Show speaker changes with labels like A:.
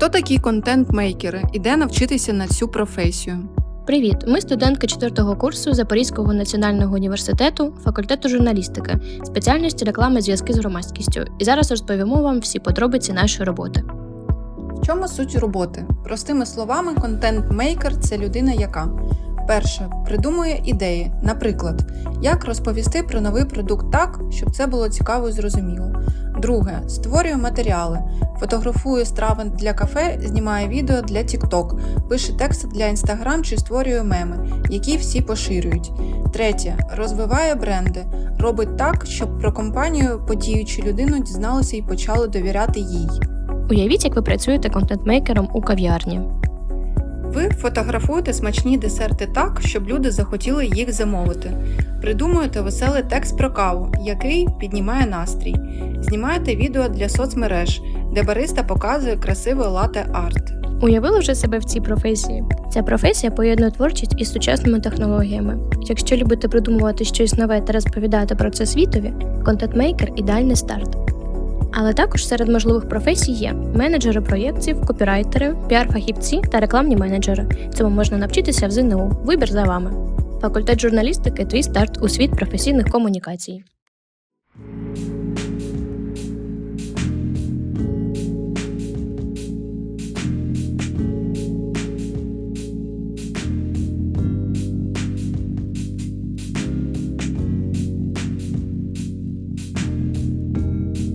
A: Хто такі контент-мейкери і де навчитися на цю професію?
B: Привіт! Ми студентки 4 курсу Запорізького національного університету, факультету журналістики, спеціальності реклами зв'язки з громадськістю. І зараз розповімо вам всі подробиці нашої роботи.
A: В чому суть роботи? Простими словами, контент-мейкер це людина, яка перше придумує ідеї, наприклад, як розповісти про новий продукт так, щоб це було цікаво і зрозуміло. Друге створює матеріали, фотографує страви для кафе, знімає відео для TikTok, пише тексти для Instagram чи створює меми, які всі поширюють. Третє розвиває бренди, робить так, щоб про компанію подіючу людину дізналися і почали довіряти їй.
B: Уявіть, як ви працюєте контент-мейкером у кав'ярні.
A: Ви фотографуєте смачні десерти так, щоб люди захотіли їх замовити. Придумуєте веселий текст про каву, який піднімає настрій. Знімаєте відео для соцмереж, де бариста показує красивий лате арт.
B: Уявили вже себе в цій професії? Ця професія поєднує творчість із сучасними технологіями. Якщо любите придумувати щось нове та розповідати про це світові, контент-мейкер ідеальний старт. Але також серед можливих професій є менеджери проєктів, копірайтери, піар-фахівці та рекламні менеджери. Цьому можна навчитися в ЗНУ. Вибір за вами. Факультет журналістики твій старт у світ професійних комунікацій.